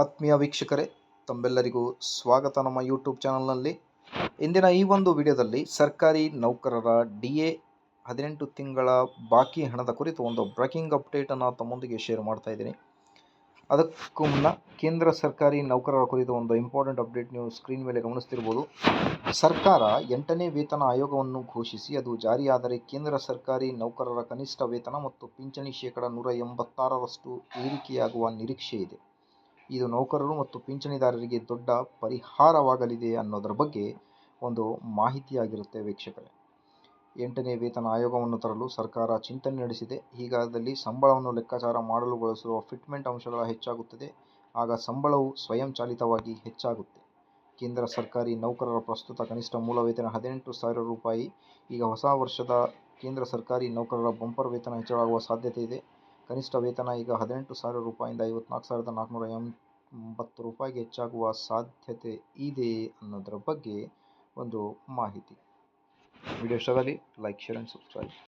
ಆತ್ಮೀಯ ವೀಕ್ಷಕರೇ, ತಮ್ಮೆಲ್ಲರಿಗೂ ಸ್ವಾಗತ ನಮ್ಮ ಯೂಟ್ಯೂಬ್ ಚಾನಲ್ನಲ್ಲಿ. ಇಂದಿನ ಈ ಒಂದು ವಿಡಿಯೋದಲ್ಲಿ ಸರ್ಕಾರಿ ನೌಕರರ ಡಿ ಎ ಹದಿನೆಂಟು ತಿಂಗಳ ಬಾಕಿ ಹಣದ ಕುರಿತು ಒಂದು ಬ್ರೇಕಿಂಗ್ ಅಪ್ಡೇಟನ್ನು ತಮ್ಮೊಂದಿಗೆ ಶೇರ್ ಮಾಡ್ತಾ ಇದ್ದೀನಿ. ಅದಕ್ಕೂ ಮುನ್ನ ಕೇಂದ್ರ ಸರ್ಕಾರಿ ನೌಕರರ ಕುರಿತು ಒಂದು ಇಂಪಾರ್ಟೆಂಟ್ ಅಪ್ಡೇಟ್ ನೀವು ಸ್ಕ್ರೀನ್ ಮೇಲೆ ಗಮನಿಸ್ತಿರ್ಬೋದು. ಸರ್ಕಾರ ಎಂಟನೇ ವೇತನ ಆಯೋಗವನ್ನು ಘೋಷಿಸಿ, ಅದು ಜಾರಿಯಾದರೆ ಕೇಂದ್ರ ಸರ್ಕಾರಿ ನೌಕರರ ಕನಿಷ್ಠ ವೇತನ ಮತ್ತು ಪಿಂಚಣಿ ಶೇಕಡ ನೂರ ಎಂಬತ್ತಾರರಷ್ಟು ಏರಿಕೆಯಾಗುವ ನಿರೀಕ್ಷೆ ಇದೆ. ಇದು ನೌಕರರು ಮತ್ತು ಪಿಂಚಣಿದಾರರಿಗೆ ದೊಡ್ಡ ಪರಿಹಾರವಾಗಲಿದೆ ಅನ್ನೋದರ ಬಗ್ಗೆ ಒಂದು ಮಾಹಿತಿಯಾಗಿರುತ್ತೆ ವೀಕ್ಷಕರೇ. ಎಂಟನೇ ವೇತನ ಆಯೋಗವನ್ನು ತರಲು ಸರ್ಕಾರ ಚಿಂತನೆ ನಡೆಸಿದೆ. ಹೀಗಾದಲ್ಲಿ ಸಂಬಳವನ್ನು ಲೆಕ್ಕಾಚಾರ ಮಾಡಲು ಬಳಸುವ ಫಿಟ್ಮೆಂಟ್ ಅಂಶಗಳ ಹೆಚ್ಚಾಗುತ್ತದೆ. ಆಗ ಸಂಬಳವು ಸ್ವಯಂಚಾಲಿತವಾಗಿ ಹೆಚ್ಚಾಗುತ್ತೆ. ಕೇಂದ್ರ ಸರ್ಕಾರಿ ನೌಕರರ ಪ್ರಸ್ತುತ ಕನಿಷ್ಠ ಮೂಲ ವೇತನ ಹದಿನೆಂಟು ಸಾವಿರ ರೂಪಾಯಿ. ಈಗ ಹೊಸ ವರ್ಷದ ಕೇಂದ್ರ ಸರ್ಕಾರಿ ನೌಕರರ ಬಂಪರ್ ವೇತನ ಹೆಚ್ಚಳವಾಗುವ ಸಾಧ್ಯತೆ ಇದೆ. ಕನಿಷ್ಠ ವೇತನ ಈಗ ಹದಿನೆಂಟು ಸಾವಿರ ರೂಪಾಯಿಂದ ಐವತ್ನಾಲ್ಕು ಸಾವಿರದ ನಾಲ್ಕುನೂರ ಎಂಬತ್ತು ರೂಪಾಯಿಗೆ ಹೆಚ್ಚಾಗುವ ಸಾಧ್ಯತೆ ಇದೆ ಅನ್ನೋದರ ಬಗ್ಗೆ ಒಂದು ಮಾಹಿತಿ. ವಿಡಿಯೋ ಇಷ್ಟದಲ್ಲಿ ಲೈಕ್ ಶೇರ್ ಆ್ಯಂಡ್ ಸಬ್ಸ್ಕ್ರೈಬ್